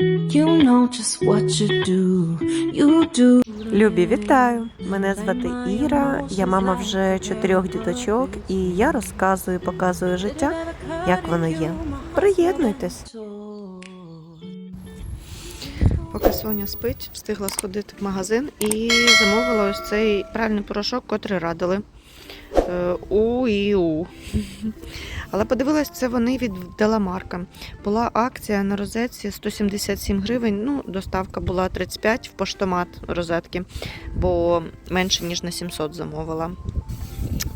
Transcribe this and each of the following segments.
You know just what you do. You do. Любі, вітаю! Мене звати Іра, я мама вже чотирьох діточок, і я розказую, показую життя, як воно є. Приєднуйтесь! Поки Соня спить, встигла сходити в магазин і замовила ось цей пральний порошок, котрий радили. Е, У і У. Але подивилась, це вони від Деламарка. Була акція на розетці 177 гривень. Ну, доставка була 35 в поштомат розетки, бо менше ніж на 700 замовила.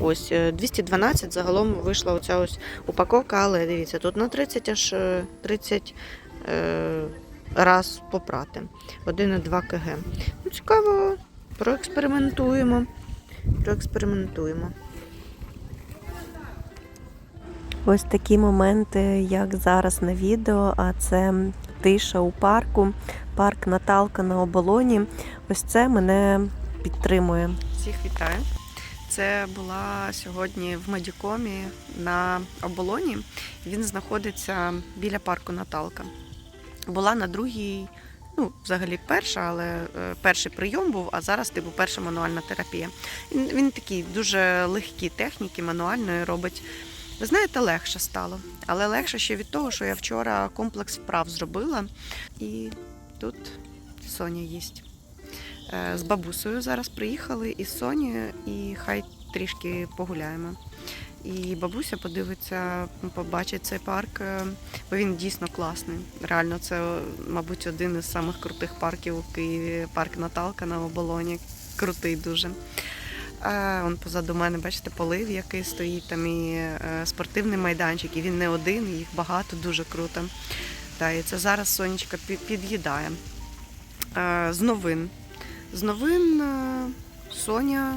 Ось е, 212 загалом вийшла оця ось упаковка, але дивіться, тут на 30 аж е, 30 е, раз попрати. 1,2 кг. Ну, цікаво, проекспериментуємо. Проекспериментуємо. Ось такі моменти, як зараз на відео, а це тиша у парку, парк Наталка на оболоні. Ось це мене підтримує. Всіх вітаю. Це була сьогодні в Медікомі на оболоні. Він знаходиться біля парку Наталка. Була на другій, ну, взагалі перша, але е, перший прийом був, а зараз типу перша мануальна терапія. Він, він такий дуже легкі техніки мануальної робить. Ви знаєте, легше стало. Але легше ще від того, що я вчора комплекс вправ зробила. І тут Соня їсть. Е, З бабусею зараз приїхали із Сонією, і хай трішки погуляємо. І бабуся подивиться, побачить цей парк, е, бо він дійсно класний. Реально, це, мабуть, один із самих крутих парків у Києві. Парк Наталка на оболоні. Крутий дуже. Он позаду мене, бачите, полив, який стоїть, там і е, спортивний майданчик, і він не один, їх багато, дуже круто. Та, і це зараз сонечка під'їдає. З новин. З новин е, Соня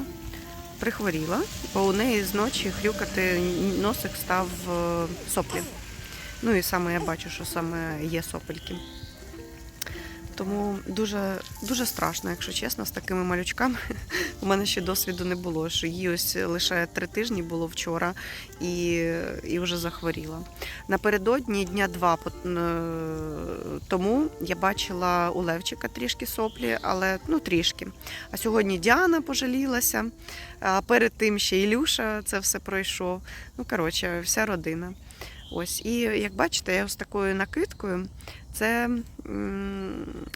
прихворіла, бо у неї зночі хрюкати носик став е, соплі. Ну і саме я бачу, що саме є сопельки. Тому дуже, дуже страшно, якщо чесно, з такими малючками. У мене ще досвіду не було, що їй ось лише три тижні було вчора і, і вже захворіла. Напередодні дня два е, тому я бачила у Левчика трішки соплі, але ну трішки. А сьогодні Діана пожалілася, а перед тим ще Ілюша це все пройшов. Ну, коротше, вся родина. Ось, і як бачите, я ось такою накидкою. Це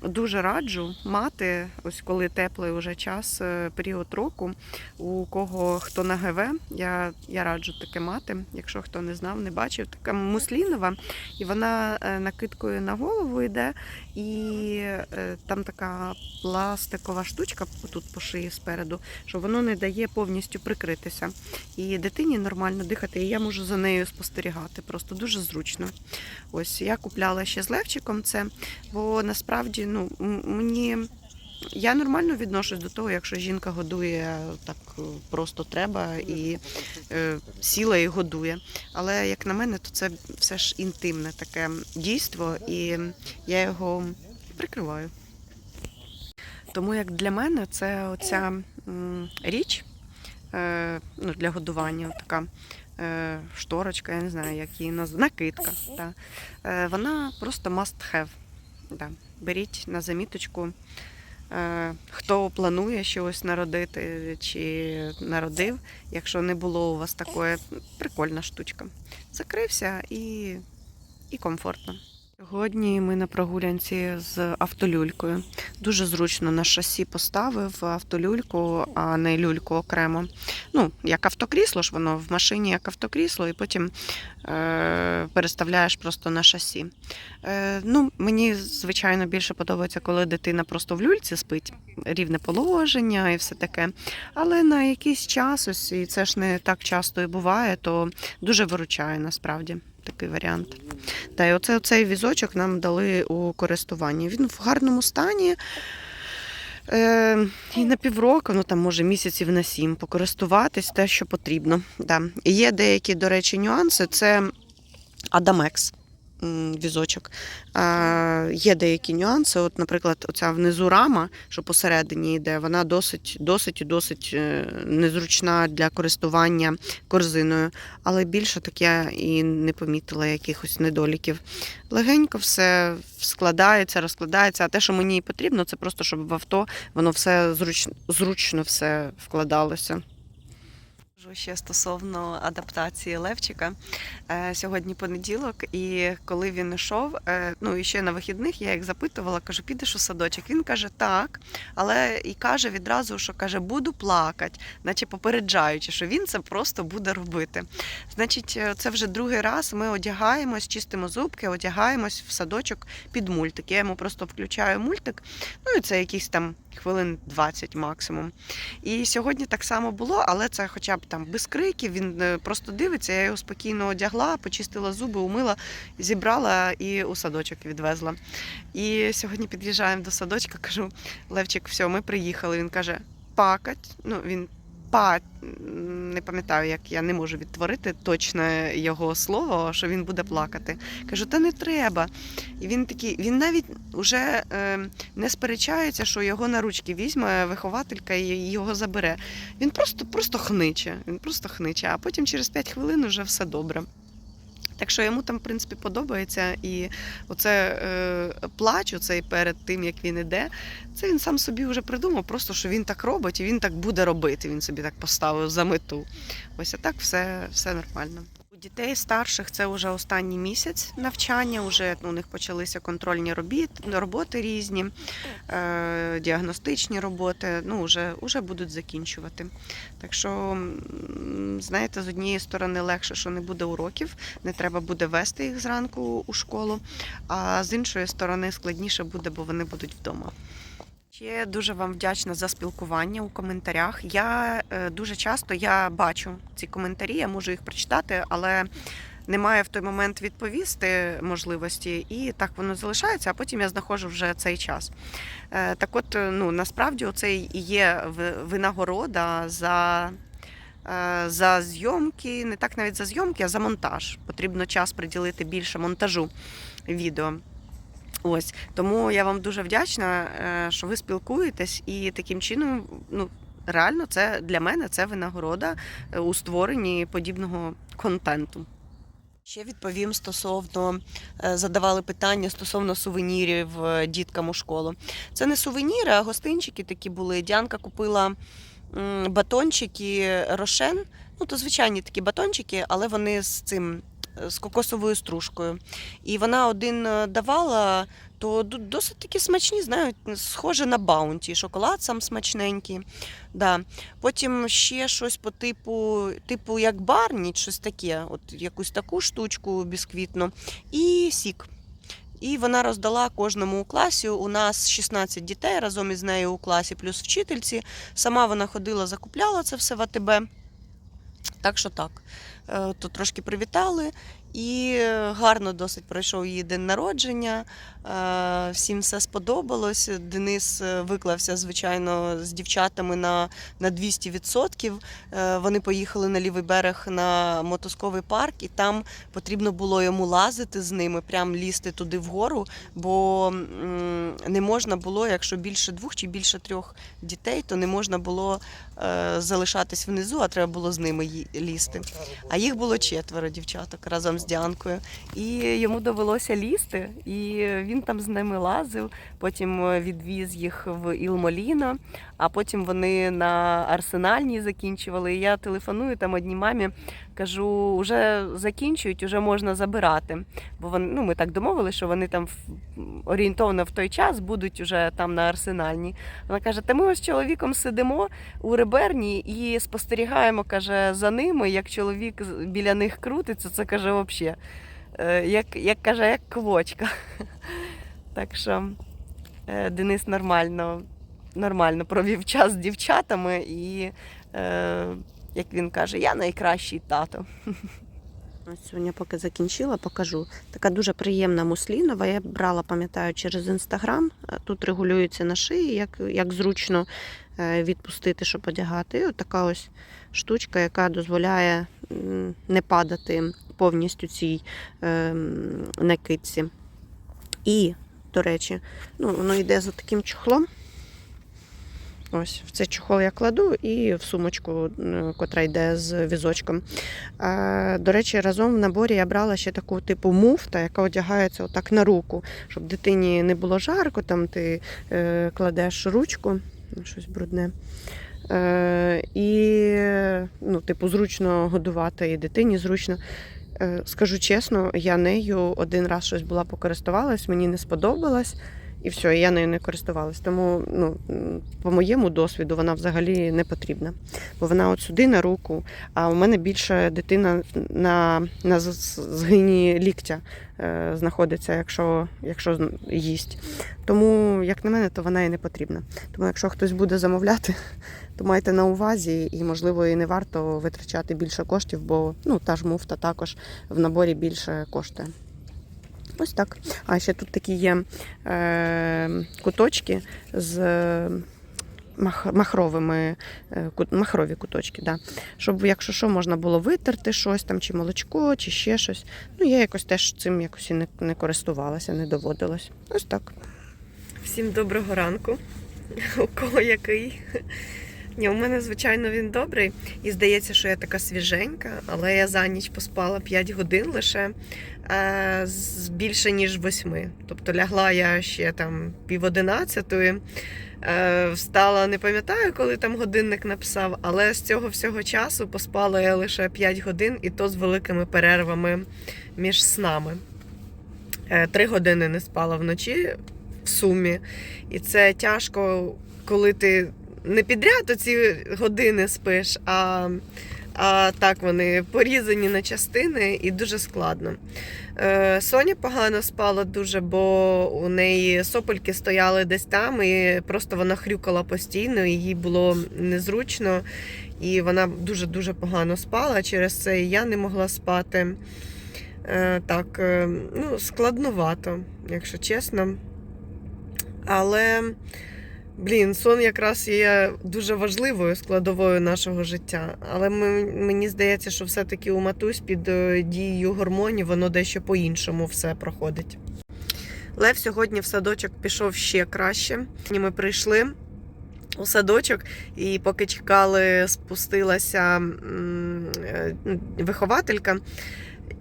дуже раджу мати, ось коли теплий уже час, е, період року, у кого хто на ГВ, я, я раджу таке мати. Якщо хто не знав, не бачив, така муслінова, і вона е, накидкою на голову йде, і е, там така пластикова штучка тут по шиї спереду, що воно не дає повністю прикритися. І дитині нормально дихати, і я можу за нею спостерігати. Просто дуже зручно. Ось я купляла ще з Левчиком це, бо насправді ну, мені. Я нормально відношусь до того, якщо жінка годує так просто треба і е, сіла і годує. Але як на мене, то це все ж інтимне таке дійство, і я його прикриваю. Тому як для мене це оця річ е, ну, для годування, така е, шторочка, я не знаю, як її назвати, накидка. Та. Е, вона просто must have. Да. Беріть на заміточку. Е, Хто планує щось народити чи народив, якщо не було у вас такої, прикольна штучка. Закрився і, і комфортно. Сьогодні ми на прогулянці з автолюлькою. Дуже зручно на шасі поставив автолюльку, а не люльку окремо. Ну, як автокрісло ж воно в машині як автокрісло, і потім е, переставляєш просто на шасі. Е, ну, мені, звичайно, більше подобається, коли дитина просто в люльці спить, рівне положення і все таке. Але на якийсь час, ось і це ж не так часто і буває, то дуже виручає насправді такий варіант. Та й оце, оцей візочок нам дали у користуванні. Він в гарному стані. Е, і на півроку, ну там може місяців на сім, покористуватись те, що потрібно. Да. Є деякі, до речі, нюанси. Це Адамекс. Візочок. Є деякі нюанси. От, наприклад, оця внизу рама, що посередині йде, вона досить, досить досить е, незручна для користування корзиною. Але більше так я і не помітила якихось недоліків. Легенько все складається, розкладається. А те, що мені потрібно, це просто щоб в авто воно все зручно, зручно все вкладалося. Кажу ще стосовно адаптації Левчика. Е, Сьогодні понеділок, і коли він йшов, е, ну і ще на вихідних я їх запитувала, кажу, підеш у садочок. Він каже, так, але і каже відразу, що каже, буду плакати, наче попереджаючи, що він це просто буде робити. Значить, е, це вже другий раз ми одягаємось, чистимо зубки, одягаємось в садочок під мультик. Я йому просто включаю мультик, ну і це якісь там хвилин 20 максимум. І сьогодні так само було, але це хоча б там без криків. Він е, просто дивиться. Я його спокійно одягла, почистила зуби, умила, зібрала і у садочок відвезла. І сьогодні під'їжджаємо до садочка, кажу: Левчик, все, ми приїхали. Він каже: пакать. Ну він па не пам'ятаю, як я не можу відтворити точне його слово, що він буде плакати. Кажу, та не треба. І він такий, він навіть вже е, не сперечається, що його на ручки візьме вихователька і його забере. Він просто, просто хниче. Він просто хниче, а потім через 5 хвилин вже все добре. Так що йому там, в принципі, подобається. І оце е, плач, оцей перед тим, як він іде, це він сам собі вже придумав, просто що він так робить і він так буде робити. Він собі так поставив за мету. Ось а так все, все нормально. Дітей старших це вже останній місяць навчання. Вже ну, у них почалися контрольні робіт, роботи різні, е, діагностичні роботи. Ну, вже, вже будуть закінчувати. Так що, знаєте, з однієї сторони легше, що не буде уроків, не треба буде вести їх зранку у школу, а з іншої сторони складніше буде, бо вони будуть вдома. Ще дуже вам вдячна за спілкування у коментарях. Я е, дуже часто я бачу ці коментарі, я можу їх прочитати, але немає в той момент відповісти можливості, і так воно залишається, а потім я знаходжу вже цей час. Е, Так от, е, ну насправді це і є винагорода за. За зйомки, не так навіть за зйомки, а за монтаж. Потрібно час приділити більше монтажу відео. Ось тому я вам дуже вдячна, е, що ви спілкуєтесь, і таким чином, ну реально, це для мене це винагорода е, у створенні подібного контенту. Ще відповім стосовно е, задавали питання стосовно сувенірів діткам у школу. Це не сувеніри, а гостинчики такі були. Діанка купила батончики рошен. Ну, то звичайні такі батончики, але вони з цим з кокосовою стружкою. І вона один е, давала, то досить такі смачні, знають, схоже на баунті. Шоколад сам смачненький. Да. Потім ще щось по типу, типу як барніч, щось таке, от якусь таку штучку бісквітну, і сік. І вона роздала кожному у класі. У нас 16 дітей разом із нею у класі, плюс вчительці. Сама вона ходила, закупляла це все в АТБ. Так що так. Е, То трошки привітали. І гарно досить пройшов її день народження. Е, Всім все сподобалось. Денис е, виклався, звичайно, з дівчатами на, на 200%. Е, Вони поїхали на лівий берег на мотузковий парк, і там потрібно було йому лазити з ними, прям лізти туди вгору, бо не можна було, якщо більше двох чи більше трьох дітей, то не можна було залишатись внизу, а треба було з ними лізти. А їх було четверо дівчаток разом з Діанкою. І йому довелося лізти, і він там з ними лазив. Потім е, відвіз їх в Ілмоліно, а потім вони на арсенальній закінчували. І я телефоную там одній мамі, кажу, вже закінчують, вже можна забирати. Бо вони, ну, ми так домовилися, що вони там орієнтовно в той час будуть вже там на арсенальній. Вона каже: Та ми ось з чоловіком сидимо у реберні і спостерігаємо, каже, за ними, як чоловік біля них крутиться, це каже взагалі. Як, як каже, як квочка. Так що е, Денис нормально, нормально провів час з дівчатами, і, е, як він каже, я найкращий тато. Ось сьогодні поки закінчила, покажу. Така дуже приємна муслінова. Я брала, пам'ятаю, через інстаграм. Тут регулюється на шиї, як, як зручно е, відпустити, щоб одягати. І от така ось штучка, яка дозволяє не падати повністю цій е, накидці. І, до речі, ну, воно йде за таким чохлом. Ось в цей чохол я кладу і в сумочку, е, котра йде з візочком. Е, До речі, разом в наборі я брала ще таку типу муфта, яка одягається отак на руку, щоб дитині не було жарко, там ти е, кладеш ручку, щось брудне. Е, і, ну, типу, зручно годувати і дитині зручно. Е, скажу чесно, я нею один раз щось була покористувалась, мені не сподобалось. І все, я нею не користувалась. Тому, ну, по моєму досвіду, вона взагалі не потрібна. Бо вона от сюди на руку, а у мене більше дитина на, на згині ліктя е, знаходиться, якщо, якщо їсть. Тому, як на мене, то вона і не потрібна. Тому, якщо хтось буде замовляти, то майте на увазі, і, можливо, і не варто витрачати більше коштів, бо ну, та ж муфта також в наборі більше коштує. Ось так. А ще тут такі є е, куточки з е, мах, махровими е, махрові куточки, да. щоб, якщо що, можна було витерти щось там, чи молочко, чи ще щось. Ну, я якось теж цим якось і не, не користувалася, не доводилось. Ось так. Всім доброго ранку. У кого який? Ні, у мене, звичайно, він добрий. І здається, що я така свіженька, але я за ніч поспала 5 годин лише е, більше, ніж 8. Тобто лягла я ще там пів одинадцятої. Е, встала, не пам'ятаю, коли там годинник написав, але з цього всього часу поспала я лише 5 годин, і то з великими перервами між снами. Е, Три години не спала вночі в сумі. І це тяжко, коли ти не підряд оці години спиш, а, а так вони порізані на частини і дуже складно. Е, Соня погано спала дуже, бо у неї сопельки стояли десь там, і просто вона хрюкала постійно, і їй було незручно, і вона дуже-дуже погано спала. Через це я не могла спати. Е, Так, е, ну, складновато, якщо чесно. Але, блін, сон якраз є дуже важливою складовою нашого життя. Але мені здається, що все-таки у матусь під е, дією гормонів воно дещо по-іншому все проходить. Лев сьогодні в садочок пішов ще краще. Ми прийшли у садочок, і поки чекали, спустилася е, вихователька.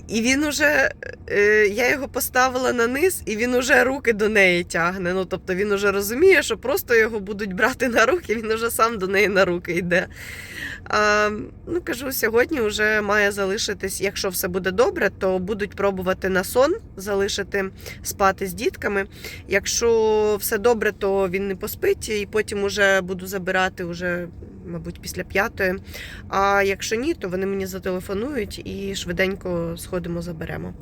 І він уже, е, я його поставила на низ, і він уже руки до неї тягне. Ну, тобто він уже розуміє, що просто його будуть брати на руки, він уже сам до неї на руки йде. А, ну, кажу, сьогодні вже має залишитись, якщо все буде добре, то будуть пробувати на сон залишити спати з дітками. Якщо все добре, то він не поспить, і потім уже буду забирати уже, мабуть, після п'ятої. А якщо ні, то вони мені зателефонують і швиденько сходимо, заберемо.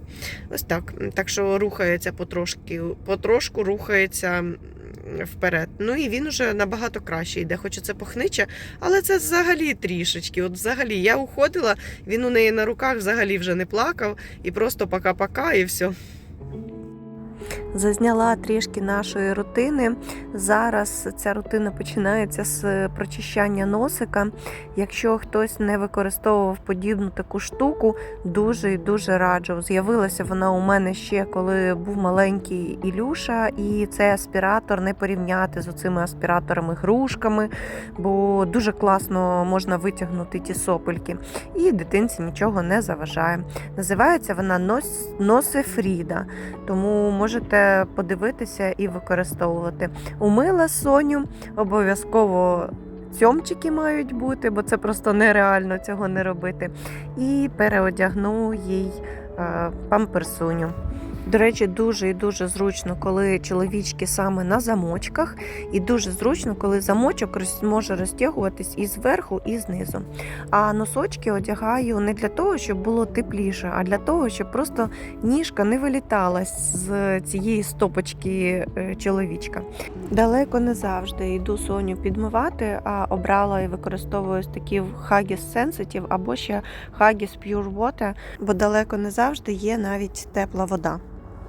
Ось так. Так що рухається потрошки, потрошку рухається вперед. Ну і він уже набагато краще йде, хоч це похниче, але це взагалі трішечки. От взагалі я уходила, він у неї на руках взагалі вже не плакав, і просто пока-пока, і все. Зазняла трішки нашої рутини. Зараз ця рутина починається з прочищання носика. Якщо хтось не використовував подібну таку штуку, дуже і дуже раджу. З'явилася вона у мене ще коли був маленький Ілюша, і цей аспіратор не порівняти з оцими аспіраторами-грушками, бо дуже класно можна витягнути ті сопельки, і дитинці нічого не заважає. Називається вона Нос... Носефріда, тому можете подивитися і використовувати. Умила Соню, обов'язково цьомчики мають бути, бо це просто нереально цього не робити. І переодягну їй е, памперсуню. До речі, дуже і дуже зручно, коли чоловічки саме на замочках, і дуже зручно, коли замочок може розтягуватись і зверху, і знизу. А носочки одягаю не для того, щоб було тепліше, а для того, щоб просто ніжка не вилітала з цієї стопочки е, чоловічка. Далеко не завжди йду Соню підмивати, а обрала і використовую такі Haggis Sensitive або ще Haggis Pure Water, бо далеко не завжди є навіть тепла вода.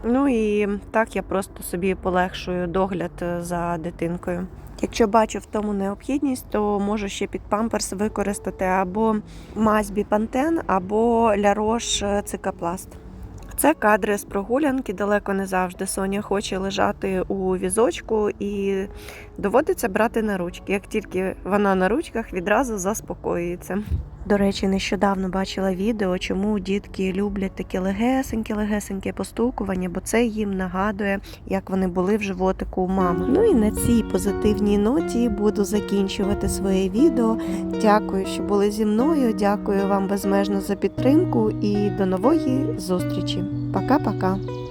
Ну і так я просто собі полегшую догляд е, за дитинкою. Якщо бачу в тому необхідність, то можу ще під памперс використати або мазь біпантен, або лярош цикапласт. Це кадри з прогулянки, далеко не завжди Соня хоче лежати у візочку і доводиться брати на ручки. Як тільки вона на ручках, відразу заспокоюється. До речі, нещодавно бачила відео, чому дітки люблять таке легесеньке-легесеньке постукування, бо це їм нагадує, як вони були в животику у мами. Ну і на цій позитивній ноті буду закінчувати своє відео. Дякую, що були зі мною. Дякую вам безмежно за підтримку і до нової зустрічі. Пока-пока.